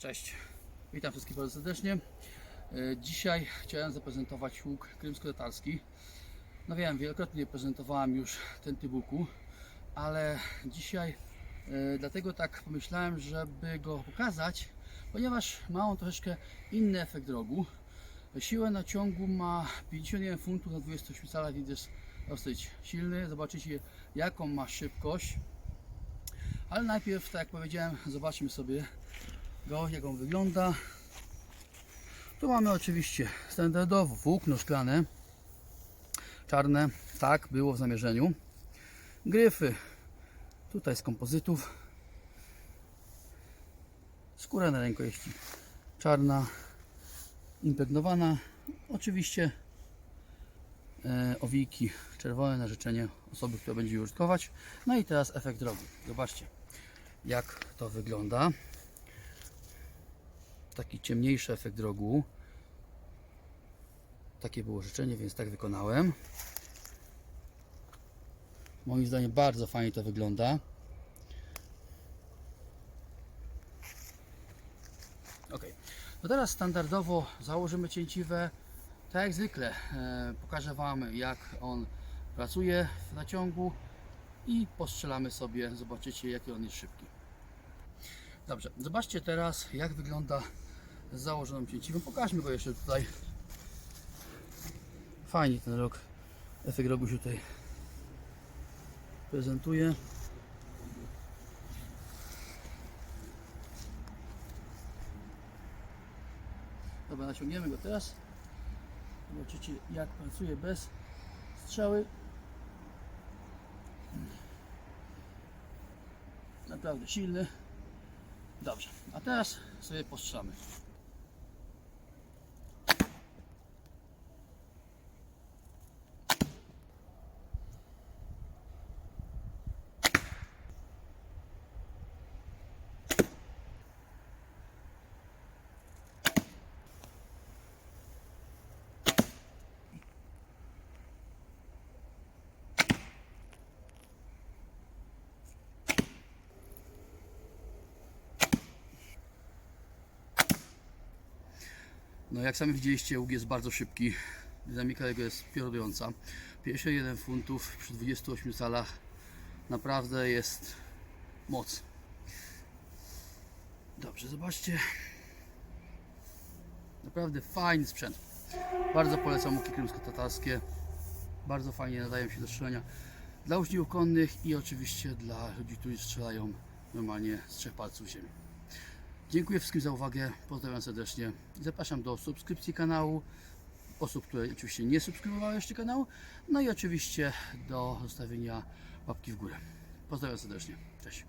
Cześć, witam wszystkich bardzo serdecznie. E, Dzisiaj chciałem zaprezentować łuk krymsko-tatarski. No wiem, wielokrotnie prezentowałem już ten typ łuku, ale dzisiaj e, dlatego tak pomyślałem, żeby go pokazać, ponieważ ma on troszeczkę inny efekt rogu. Siłę naciągu ma 51 funtów na 28 calach, więc jest dosyć silny. Zobaczycie jaką ma szybkość. Ale najpierw, tak jak powiedziałem, zobaczmy sobie go, jak on wygląda. Tu mamy oczywiście standardowo włókno szklane, czarne, tak było w zamierzeniu. Gryfy, tutaj z kompozytów. Skóra na rękojeści czarna, impregnowana. Oczywiście e, owiki czerwone na życzenie osoby, która będzie je użytkować. No i teraz efekt drogi. Zobaczcie, jak to wygląda taki ciemniejszy efekt rogu. Takie było życzenie, więc tak wykonałem. Moim zdaniem bardzo fajnie to wygląda. Ok, no teraz standardowo założymy cięciwę. Tak jak zwykle e, pokażę Wam jak on pracuje w naciągu i postrzelamy sobie, zobaczycie jaki on jest szybki. Dobrze, zobaczcie teraz jak wygląda z założoną cięciwą. Pokażmy go jeszcze tutaj. Fajnie ten rok, efekt rogu się tutaj prezentuje. Dobra, naciągniemy go teraz. Zobaczycie jak pracuje bez strzały. Naprawdę silny. Dobrze, a teraz sobie postrzelamy. No jak sami widzieliście, łuk jest bardzo szybki. Dynamika jego jest piorunująca. 51 funtów przy 28 calach naprawdę jest moc. Dobrze, zobaczcie. Naprawdę fajny sprzęt. Bardzo polecam łuki krymsko-tatarskie. Bardzo fajnie nadają się do strzelania dla uczniów konnych i oczywiście dla ludzi, którzy strzelają normalnie z trzech palców ziemi. Dziękuję wszystkim za uwagę, pozdrawiam serdecznie. Zapraszam do subskrypcji kanału, osób, które oczywiście nie subskrybowały jeszcze kanału, no i oczywiście do zostawienia łapki w górę. Pozdrawiam serdecznie, cześć.